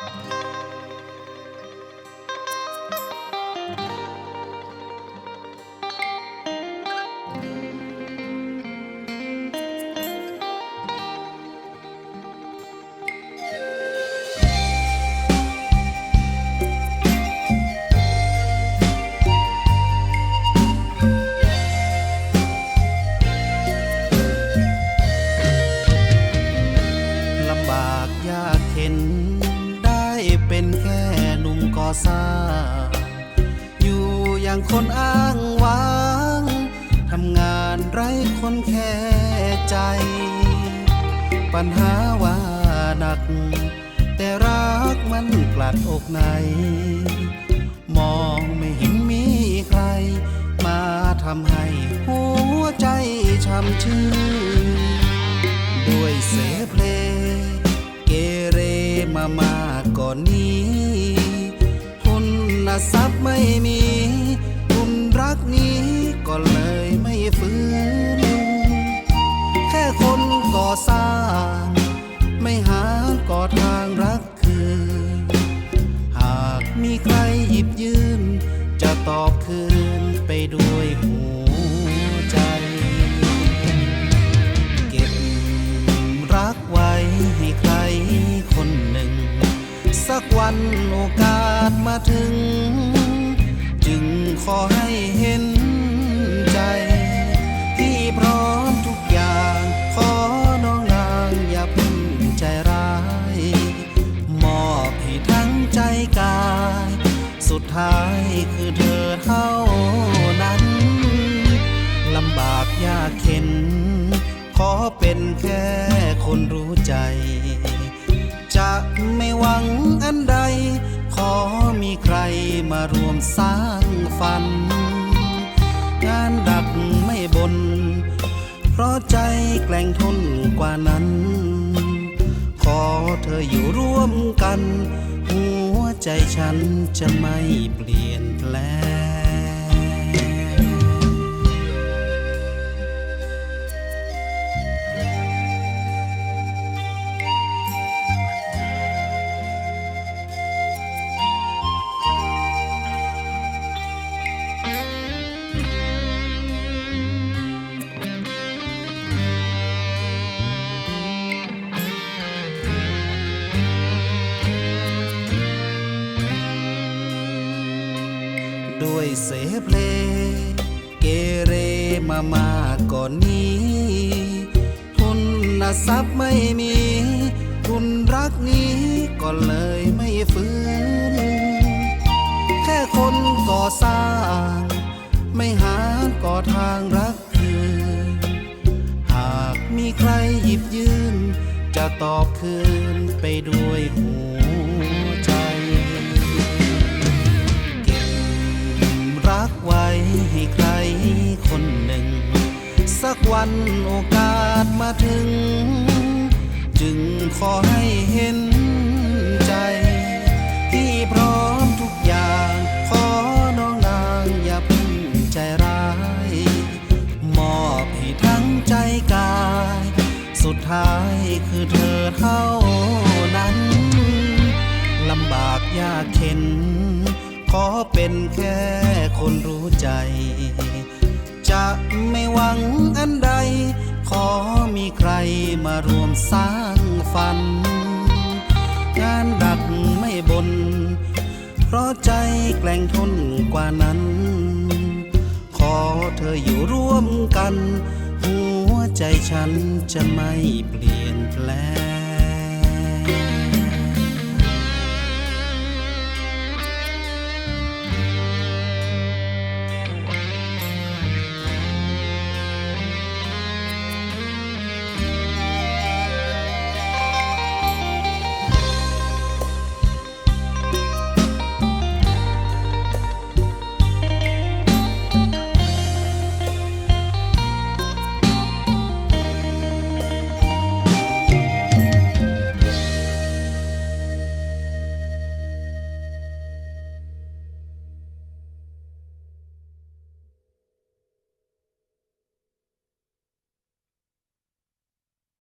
ล สร้าง อยู่อย่างคนอ้างว้าง ทำงานไร้คนแค่ใจ ปัญหาว่าหนัก แต่รักมันกลัดอกใน มองไม่เห็นมีใคร มาทำให้หัวใจ นทรัพย์ไม่มีทุนรักนี้ก็เลยไม่ฟื้น แค่คนก่อสร้าง ไม่หาก่อทางรักคืน หากมีใครหยิบยื่นจะตอบคืนไปด้วยหัวใจ กวันโอกาสมาถึง จึงขอให้เห็นใจที่พร้อมทุกอย่าง ขอน้องนางอย่าพึ่งใจร้าย มอบให้ทั้งใจกาย สุดท้ายคือเธอ นใด ขอมีใครมารวมสร้างฝัน งานดักไม่บน เพราะใจแกล่งทนกว่านั้น ขอเธออยู่ร่วมกัน หัวใจฉันจะไม่เปลี่ยนแปลง ด้วยเสเพลงเกเรมามาก่อนนี้ ทุนทรัพย์ไม่มี ทุนรักนี้ก็เลยไม่ฟื้น แค่คนก่อสร้าง ไม่หาก่อทางรักคืน หากมีใครหยิบยืน จะตอบคืนไปด้วยหัว วันโอกาสมาถึง จึงขอให้เห็นใจ ที่พร้อมทุกอย่าง ขอน้องนางอย่าพึ่งใจร้าย มอบให้ทั้งใจกาย สุดท้ายคือเธอเท่านั้น ลำบากยากเข็น ขอเป็นแค่คนรู้ใจ จะไม่หวังอันใด ขอมีใครมารวมสร้างฝัน งานดักไม่บน เพราะใจแกล้งทนกว่านั้น ขอเธออยู่ร่วมกัน หัวใจฉันจะไม่เปลี่ยนแปลง